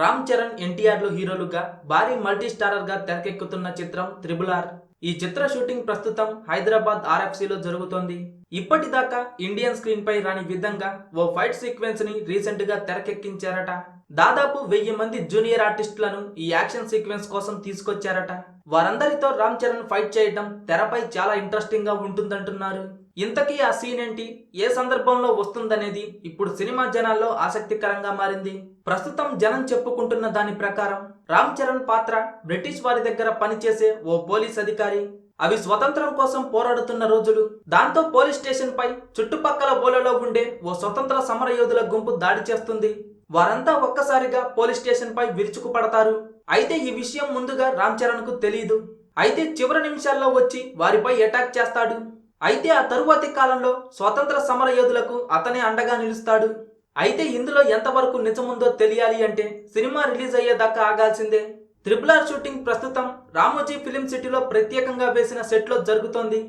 రామ్ చరణ్ ఎన్టీఆర్లు హీరోలుగా భారీ మల్టీ స్టారర్గా తెరకెక్కుతున్న చిత్రం త్రిబుల్ ఆర్. ఈ చిత్ర షూటింగ్ ప్రస్తుతం హైదరాబాద్ ఆర్ఎఫ్సిలో జరుగుతోంది. ఇప్పటిదాకా ఇండియన్ స్క్రీన్ పై రాని విధంగా ఓ ఫైట్ సీక్వెన్స్ని రీసెంట్గా తెరకెక్కించారట. దాదాపు వెయ్యి మంది జూనియర్ ఆర్టిస్టులను ఈ యాక్షన్ సీక్వెన్స్ కోసం తీసుకొచ్చారట. వారందరితో రామ్ చరణ్ ఫైట్ చేయడం తెరపై చాలా ఇంట్రెస్టింగ్గా ఉంటుందంటున్నారు. ఇంతకీ ఆ సీన్ ఏంటి? ఏ సందర్భంలో వస్తుందనేది ఇప్పుడు సినిమా జనాల్లో ఆసక్తికరంగా మారింది. ప్రస్తుతం జనం చెప్పుకుంటున్న దాని ప్రకారం రామ్ చరణ్ పాత్ర బ్రిటిష్ వారి దగ్గర పనిచేసే ఓ పోలీస్ అధికారి. అవి స్వతంత్రం కోసం పోరాడుతున్న రోజులు. దాంతో పోలీస్ స్టేషన్ పై చుట్టుపక్కల బోలలో ఉండే ఓ స్వతంత్ర సమరయోధుల గుంపు దాడి చేస్తుంది. వారంతా ఒక్కసారిగా పోలీస్ స్టేషన్ పై విరుచుకుపడతారు. అయితే ఈ విషయం ముందుగా రామ్ చరణ్కు తెలియదు అయితే చివరి నిమిషాల్లో వచ్చి వారిపై అటాక్ చేస్తాడు. అయితే ఆ తరువాతి కాలంలో స్వతంత్ర సమర యోధులకు అతనే అండగా నిలుస్తాడు. అయితే ఇందులో ఎంతవరకు నిజముందో తెలియాలి అంటే సినిమా రిలీజ్ అయ్యేదాకా ఆగాల్సిందే. త్రిపుల్ ఆర్ షూటింగ్ ప్రస్తుతం రామోజీ ఫిలిం సిటీలో ప్రత్యేకంగా వేసిన సెట్లో జరుగుతోంది.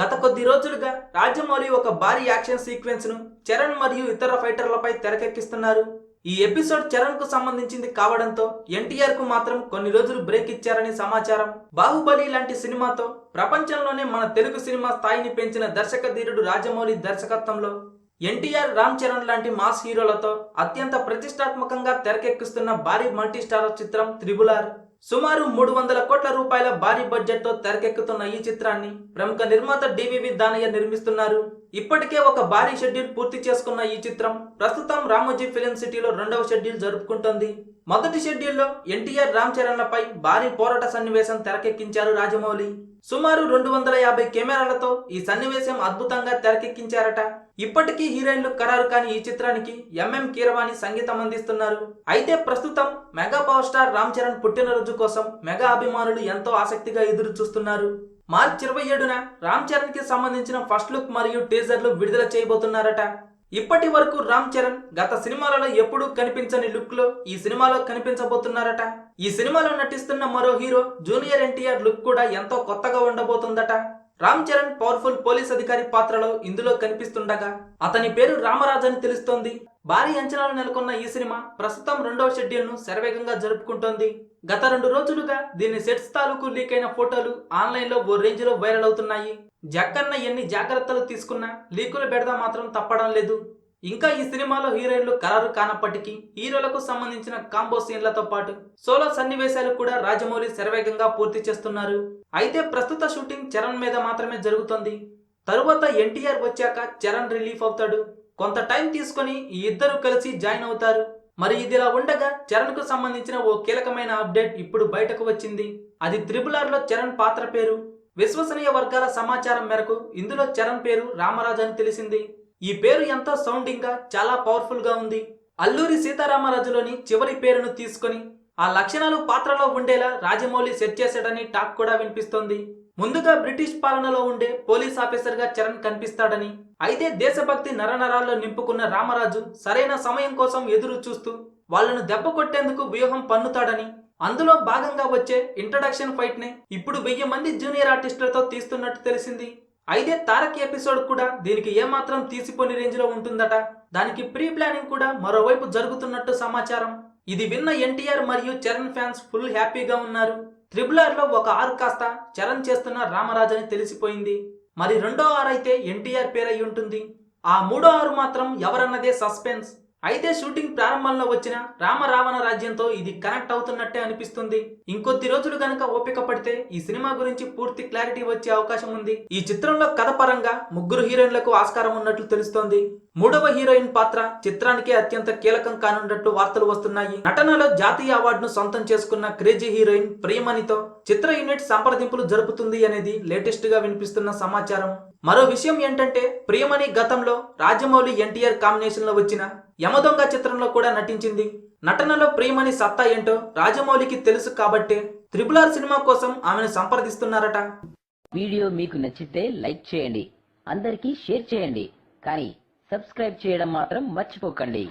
గత కొద్ది రోజులుగా రాజమౌళి ఒక భారీ యాక్షన్ సీక్వెన్స్ను చరణ్ మరియు ఇతర ఫైటర్లపై తెరకెక్కిస్తున్నారు. ఈ ఎపిసోడ్ చరణ్కు సంబంధించింది కావడంతో ఎన్టీఆర్కు మాత్రం కొన్ని రోజులు బ్రేక్ ఇచ్చారని సమాచారం. బాహుబలి లాంటి సినిమాతో ప్రపంచంలోనే మన తెలుగు సినిమా స్థాయిని పెంచిన దర్శక ధీరుడు రాజమౌళి దర్శకత్వంలో ఎన్టీఆర్ రామ్ చరణ్ లాంటి మాస్ హీరోలతో అత్యంత ప్రతిష్టాత్మకంగా తెరకెక్కిస్తున్న భారీ మల్టీస్టార్ చిత్రం త్రిబులార్. సుమారు మూడు వందల కోట్ల రూపాయల భారీ బడ్జెట్తో తెరకెక్కుతున్న ఈ చిత్రాన్ని ప్రముఖ నిర్మాత డివివి దానయ్య నిర్మిస్తున్నారు. ఇప్పటికే ఒక భారీ షెడ్యూల్ పూర్తి చేసుకున్న ఈ చిత్రం ప్రస్తుతం రామోజీ ఫిలిం సిటీలో రెండవ షెడ్యూల్ జరుపుకుంటోంది. మొదటి షెడ్యూల్లో ఎన్టీఆర్ రామ్ చరణ్లపై భారీ పోరాట సన్నివేశం తెరకెక్కించారు రాజమౌళి. సుమారు రెండు వందల యాభై కెమెరాలతో ఈ సన్నివేశం అద్భుతంగా తెరకెక్కించారట. ఇప్పటికీ హీరోయిన్లు ఖరారు కాని ఈ చిత్రానికి ఎంఎం కీరవాణి సంగీతం అందిస్తున్నారు. అయితే ప్రస్తుతం mega power star Ram Charan పుట్టినరోజు కోసం మెగా అభిమానులు ఎంతో ఆసక్తిగా ఎదురు చూస్తున్నారు మార్చ్ ఇరవై ఏడున రామ్ చరణ్కి సంబంధించిన ఫస్ట్ లుక్ మరియు టీజర్లు విడుదల చేయబోతున్నారట. ఇప్పటి వరకు రామ్ చరణ్ గత సినిమాలలో ఎప్పుడూ కనిపించని లుక్లో ఈ సినిమాలో కనిపించబోతున్నారట. ఈ సినిమాలో నటిస్తున్న మరో హీరో జూనియర్ ఎన్టీఆర్ లుక్ కూడా ఎంతో కొత్తగా ఉండబోతుందట. రామ్ చరణ్ పవర్ఫుల్ పోలీస్ అధికారి పాత్రలో ఇందులో కనిపిస్తుండగా అతని పేరు రామరాజు అని తెలుస్తోంది. భారీ అంచనాలు నెలకొన్న ఈ సినిమా ప్రస్తుతం రెండవ షెడ్యూల్ను శరవేగంగా జరుపుకుంటోంది. గత రెండు రోజులుగా దీని సెట్స్ తాలూకు లీక్ అయిన ఫోటోలు ఆన్లైన్లో ఓ రేంజ్లో వైరల్ అవుతున్నాయి. జక్కన్న ఎన్ని జాగ్రత్తలు తీసుకున్నా లీకుల బెడద మాత్రం తప్పడం లేదు. ఇంకా ఈ సినిమాలో హీరోయిన్లు ఖరారు కానప్పటికీ హీరోలకు సంబంధించిన కాంబో సీన్లతో పాటు సోలో సన్నివేశాలు కూడా రాజమౌళి శరవేగంగా పూర్తి చేస్తున్నారు. అయితే ప్రస్తుత షూటింగ్ చరణ్ మీద మాత్రమే జరుగుతుంది. తరువాత ఎన్టీఆర్ వచ్చాక చరణ్ రిలీఫ్ అవుతాడు. కొంత టైం తీసుకొని ఈ ఇద్దరు కలిసి జాయిన్ అవుతారు. మరి ఇదిలా ఉండగా చరణ్కు సంబంధించిన ఓ కీలకమైన అప్డేట్ ఇప్పుడు బయటకు వచ్చింది. అది త్రిబుల్లో చరణ్ పాత్ర పేరు. విశ్వసనీయ వర్గాల సమాచారం మేరకు ఇందులో చరణ్ పేరు రామరాజు అని తెలిసింది. ఈ పేరు ఎంతో సౌండింగ్గా చాలా పవర్ఫుల్గా ఉంది. అల్లూరి సీతారామరాజులోని చివరి పేరును తీసుకొని ఆ లక్షణాలు పాత్రలో ఉండేలా రాజమౌళి సెట్ చేశాడని టాక్ కూడా వినిపిస్తోంది. ముందుగా బ్రిటిష్ పాలనలో ఉండే పోలీస్ ఆఫీసర్గా చరణ్ కనిపిస్తాడని అయితే దేశభక్తి నరనరాల్లో నింపుకున్న రామరాజు సరైన సమయం కోసం ఎదురు చూస్తూ వాళ్ళను దెబ్బ కొట్టేందుకు వ్యూహం పన్నుతాడని అందులో భాగంగా వచ్చే ఇంట్రడక్షన్ ఫైట్నే ఇప్పుడు వెయ్యి మంది జూనియర్ ఆర్టిస్టులతో తీస్తున్నట్టు తెలిసింది. అయితే తారక్ ఎపిసోడ్ కూడా దీనికి ఏమాత్రం తీసిపోని రేంజ్లో ఉంటుందట. దానికి ప్రీ ప్లానింగ్ కూడా మరోవైపు జరుగుతున్నట్టు సమాచారం. ఇది విన్న ఎన్టీఆర్ మరియు చరణ్ ఫ్యాన్స్ ఫుల్ హ్యాపీగా ఉన్నారు. త్రిబుల్ ఆర్లో ఒక ఆరు కాస్త చరణ్ చేస్తున్న రామరాజని అని తెలిసిపోయింది. మరి రెండో ఆరు అయితే ఎన్టీఆర్ పేరై ఉంటుంది. ఆ మూడో ఆరు మాత్రం ఎవరన్నదే సస్పెన్స్ అయితే షూటింగ్ ప్రారంభంలో వచ్చిన రామ రావణ రాజ్యంతో ఇది కనెక్ట్ అవుతున్నట్టే అనిపిస్తుంది. ఇంకొద్ది రోజులు గనక ఓపిక పడితే ఈ సినిమా గురించి పూర్తి క్లారిటీ వచ్చే అవకాశం ఉంది. ఈ చిత్రంలో కథ పరంగా ముగ్గురు హీరోయిన్లకు ఆస్కారం ఉన్నట్లు తెలుస్తోంది. మూడవ హీరోయిన్ పాత్ర చిత్రానికి అత్యంత కీలకం కానున్నట్లు వార్తలు వస్తున్నాయి. నటనలో జాతీయ అవార్డును సొంతం చేసుకున్న క్రేజీ హీరోయిన్ ప్రియమణితో చిత్ర యూనిట్ సంప్రదింపులు జరుపుతుంది అనేది లేటెస్ట్గా వినిపిస్తున్న సమాచారం. మరో విషయం ఏంటంటే ప్రియమణి గతంలో రాజమౌళి ఎన్టీఆర్ కాంబినేషన్లో వచ్చిన యమదొంగ చిత్రంలో కూడా నటించింది. నటనలో ప్రియమణి సత్తా ఏంటో రాజమౌళికి తెలుసు కాబట్టే త్రిపుల్ ఆర్ సినిమా కోసం ఆమెను సంప్రదిస్తున్నారట. వీడియో మీకు నచ్చితే లైక్ చేయండి అందరికీ షేర్ చేయండి కానీ సబ్స్క్రైబ్ చేయడం మాత్రం మర్చిపోకండి.